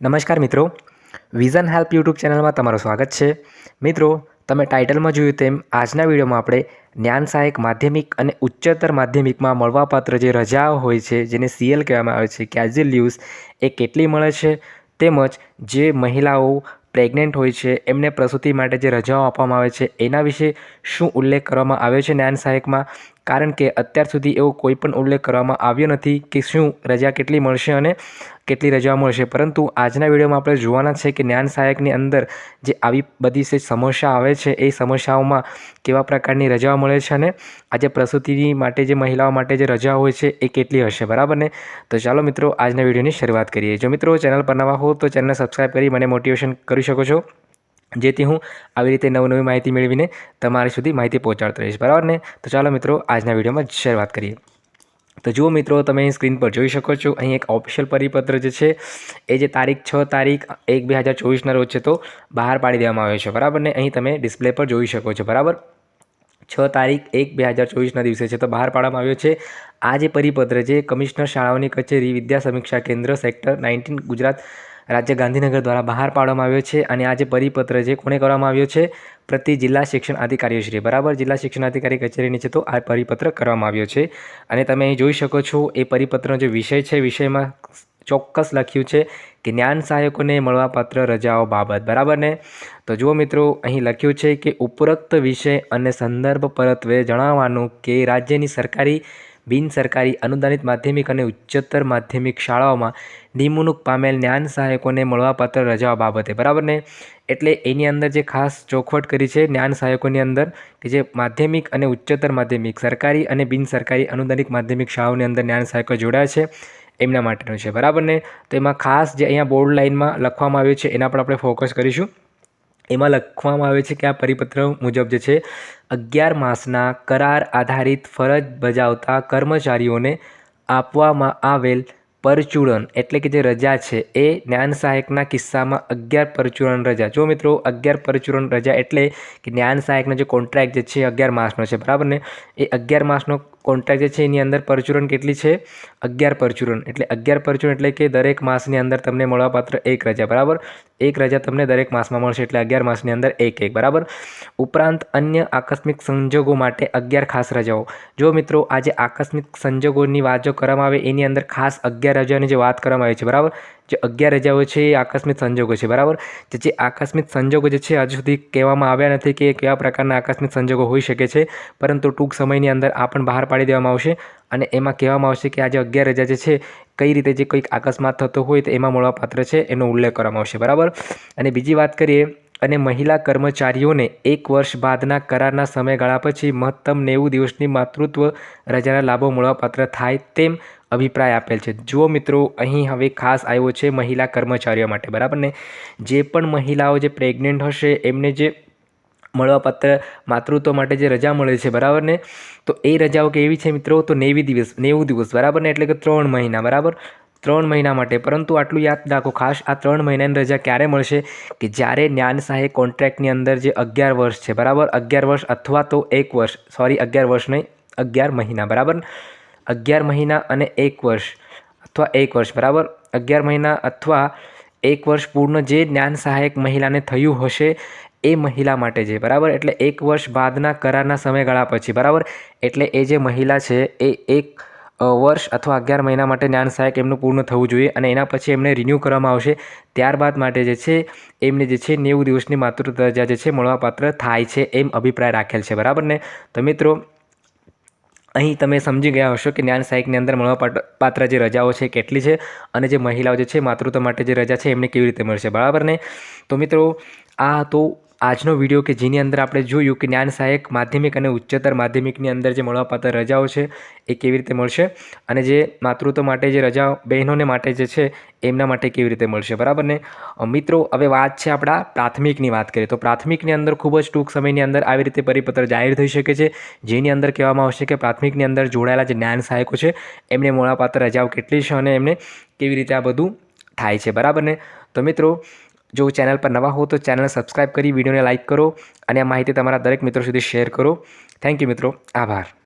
નમસ્કાર મિત્રો. Vision help YouTube ચેનલમાં તમારું સ્વાગત છે. મિત્રો, તમે ટાઇટલમાં જોયું તેમ આજના વિડીયોમાં આપણે જ્ઞાન સહાયક માધ્યમિક અને ઉચ્ચતર માધ્યમિકમાં મળવાપાત્ર જે રજાઓ હોય છે, જેને સીએલ કહેવામાં આવે છે કેઝ્યુઅલ લીવ્સ એ કેટલી મળે છે? તેમજ જે મહિલાઓ પ્રેગ્નન્ટ હોય છે, એમને પ્રસૂતિ માટે જે રજાઓ આપવામાં આવે છે, એના વિશે શું ઉલ્લેખ કરવામાં આવ્યો છે જ્ઞાન સહાયકમાં? કારણ કે અત્યાર સુધી એવો કોઈ પણ ઉલ્લેખ કરવામાં આવ્યો નથી કે શું રજા કેટલી મળશે અને કેટલી રજા મળશે. પરંતુ આજના વિડીયોમાં આપણે જોવાના છે કે જ્ઞાન સહાયકની અંદર જે આવી બધી જે સમસ્યા આવે છે, એ સમસ્યાઓમાં કેવા પ્રકારની રજા મળે છે અને આજે પ્રસૂતિની માટે જે મહિલાઓ માટે જે રજા હોય છે, એ કેટલી હશે, બરાબર ને? તો ચાલો મિત્રો, આજના વિડીયોની શરૂઆત કરીએ. જો મિત્રો ચેનલ પર નવા હો તો ચેનલને સબસ્ક્રાઈબ કરી મને મોટિવેશન કરી શકો છો. જેથી હું આવી રીતે નવી નવી માહિતી મેળવીને તમારી સુધી માહિતી પહોંચાડતો રહીશ. બરાબર ને? તો ચાલો મિત્રો, આજના વિડીયોમાં શરૂઆત કરીએ. તો જુઓ મિત્રો, તમે અહીં સ્ક્રીન પર જોઈ શકો છો. અહીં એક ઓફિશિયલ પરિપત્ર જે છે, એ જે તારીખ છ તારીખ એક બે હજાર ચોવીસના રોજ છે તો બહાર પાડી દેવામાં આવ્યો છે. બરાબર ને? અહીં તમે ડિસ્પ્લે પર જોઈ શકો છો. બરાબર? છ તારીખ એક બે હજાર ચોવીસના દિવસે છે તો બહાર પાડવામાં આવ્યો છે. આ જે પરિપત્ર છે, કમિશનર શાળાઓની કચેરી વિદ્યા સમીક્ષા કેન્દ્ર, સેક્ટર નાઇન્ટીન ગુજરાત રાજ્ય ગાંધીનગર દ્વારા બહાર પાડવામાં આવ્યો છે અને આ જે પરિપત્ર છે કોને કરવામાં આવ્યો છે? પ્રતિ જિલ્લા શિક્ષણ અધિકારીઓશ્રી બરાબર? જિલ્લા શિક્ષણ અધિકારી કચેરી નીચે તો આ પરિપત્ર કરવામાં આવ્યો છે. અને તમે અહીં જોઈ શકો છો, એ પરિપત્રનો જે વિષય છે વિષયમાં ચોક્કસ લખ્યું છે કે જ્ઞાન સહાયકોને મળવાપાત્ર રજાઓ બાબત. બરાબર ને? તો જુઓ મિત્રો, અહીં લખ્યું છે કે ઉપરોક્ત વિષય અને સંદર્ભ પરત્વે જણાવવાનું કે રાજ્યની સરકારી બિન સરકારી અનુદાનિત માધ્યમિક અને ઉચ્ચતર માધ્યમિક શાળાઓમાં નિમણૂક પામેલ જ્ઞાન સહાયકોને મળવાપાત્ર રજાઓ બાબતે. બરાબર ને? એટલે એની અંદર જે ખાસ ચોખવટ કરી છે જ્ઞાન સહાયકોની અંદર કે જે માધ્યમિક અને ઉચ્ચતર માધ્યમિક, સરકારી અને બિન સરકારી અનુદાનિત માધ્યમિક શાળાઓની અંદર જ્ઞાન સહાયકો જોડાયા છે એમના માટેનું છે. બરાબર ને? તો એમાં ખાસ જે અહીંયા બોર્ડ લાઇનમાં લખવામાં આવ્યું છે એના પર આપણે ફોકસ કરીશું. એમાં લખવામાં આવે છે કે આ પરિપત્ર મુજબ જે છે, અગિયાર માસના કરાર આધારિત ફરજ બજાવતા કર્મચારીઓને આપવામાં આવેલ પરચુરણ એટલે કે જે રજા છે, એ જ્ઞાન સહાયકના કિસ્સામાં અગિયાર પરચુરણ રજા. જો મિત્રો, અગિયાર પરચુરણ રજા એટલે કે જ્ઞાન સહાયકનો જે કોન્ટ્રાક્ટ જે છે અગિયાર માસનો છે, બરાબર ને? એ અગિયાર માસનો કોન્ટ્રાક્ટ જે છે એની અંદર પરચુરણ કેટલી છે? અગિયાર પરચુરણ એટલે અગિયાર પરચુરણ એટલે કે દરેક માસની અંદર તમને મળવાપાત્ર એક રજા, બરાબર? એક રજા તમને દરેક માસમાં મળશે એટલે અગિયાર માસની અંદર એક એક, બરાબર? ઉપરાંત અન્ય આકસ્મિક સંજોગો માટે અગિયાર ખાસ રજાઓ. જો મિત્રો, આજે આકસ્મિક સંજોગોની વાત જો કરવામાં આવે એની અંદર ખાસ અગિયાર રજાની જે વાત કરવામાં આવી છે, બરાબર? જે અગિયાર રજાઓ છે એ આકસ્મિક સંજોગો છે, બરાબર? જે જે આકસ્મિક સંજોગો જે છે હજુ સુધી કહેવામાં આવ્યા નથી કે કેવા પ્રકારના આકસ્મિક સંજોગો હોઈ શકે છે, પરંતુ ટૂંક સમયની અંદર આ પણ બહાર પાડી દેવામાં આવશે અને એમાં કહેવામાં આવશે કે આજે અગિયાર રજા જે છે કઈ રીતે જે કંઈક અકસ્માત થતો હોય તો એમાં મળવાપાત્ર છે એનો ઉલ્લેખ કરવામાં આવશે, બરાબર? અને બીજી વાત કરીએ અને મહિલા કર્મચારીઓને એક વર્ષ બાદના કરારના સમયગાળા પછી મહત્તમ નેવું દિવસની માતૃત્વ રજાના લાભો મળવાપાત્ર થાય તેમ અભિપ્રાય આપેલ છે. જુઓ મિત્રો, અહીં હવે ખાસ આવ્યો છે મહિલા કર્મચારીઓ માટે, બરાબર ને? જે પણ મહિલાઓ જે પ્રેગ્નેન્ટ હશે, એમને જે મળવાપાત્ર માતૃત્વ માટે જે રજા મળે છે, બરાબર ને? તો એ રજાઓ કેવી છે મિત્રો? તો નેવી દિવસ, નેવું દિવસ, બરાબર ને? એટલે કે ત્રણ મહિના, બરાબર? ત્રણ મહિના માટે. પરંતુ આટલું યાદ રાખો, ખાસ આ ત્રણ મહિનાની રજા ક્યારે મળશે? કે જ્યારે જ્ઞાન સહાય કોન્ટ્રાક્ટની અંદર જે અગિયાર વર્ષ છે, બરાબર? અગિયાર વર્ષ અથવા તો એક વર્ષ. સોરી, અગિયાર વર્ષ નહીં, અગિયાર મહિના, બરાબર? અગિયાર મહિના અને એક વર્ષ અથવા એક વર્ષ, બરાબર? અગિયાર મહિના અથવા એક વર્ષ પૂર્ણ જે જ્ઞાન સહાયક મહિલાને થયું હશે, એ મહિલા માટે છે, બરાબર? એટલે એક વર્ષ બાદના કરારના સમયગાળા પછી, બરાબર? એટલે એ જે મહિલા છે, એ એક વર્ષ અથવા અગિયાર મહિના માટે જ્ઞાન સહાયક એમનું પૂર્ણ થવું જોઈએ અને એના પછી એમને રિન્યૂ કરવામાં આવશે. ત્યારબાદ માટે જે છે, એમને જે છે, નેવું દિવસની માતૃત્વ રજા જે છે, મળવાપાત્ર થાય છે એમ અભિપ્રાય રાખેલ છે. બરાબર ને? તો મિત્રો, અહીં તમે સમજી ગયા હશો કે જ્ઞાન સહાયકની અંદર મળવા પાત્ર જે રજાઓ છે કેટલી છે અને જે મહિલાઓ જે છે, માતૃત્વ માટે જે રજા છે એમને કેવી રીતે મળશે. બરાબર ને? તો મિત્રો, આ તો આજનો વીડિયો કે જેની અંદર આપણે જોયું કે જ્ઞાન સહાયક માધ્યમિક અને ઉચ્ચતર માધ્યમિકની અંદર જે મળવાપાત્ર રજાઓ છે, એ કેવી રીતે મળશે? અને જે માતૃત્વ માટે જે રજા બહેનોને માટે જે છે, એમના માટે કેવી રીતે મળશે? બરાબર ને? મિત્રો, હવે વાત છે આપણા પ્રાથમિકની વાત કરીએ તો પ્રાથમિકની અંદર ખૂબ જ ટૂંક સમયની અંદર આવી રીતે પરિપત્ર જાહેર થઈ શકે છે, જેની અંદર કહેવામાં આવશે કે પ્રાથમિકની અંદર જોડાયેલા જે જ્ઞાન સહાયકો છે, એમને મળવાપાત્ર રજાઓ કેટલી છે અને એમને કેવી રીતે આ બધું થાય છે. બરાબર ને? તો મિત્રો જો ચેનલ પર નવા હો તો ચેનલને સબસ્ક્રાઈબ કરી, વિડીયોને લાઇક કરો અને આ માહિતી તમારા દરેક મિત્રો સુધી શેર કરો. થેન્ક યુ મિત્રો. આભાર.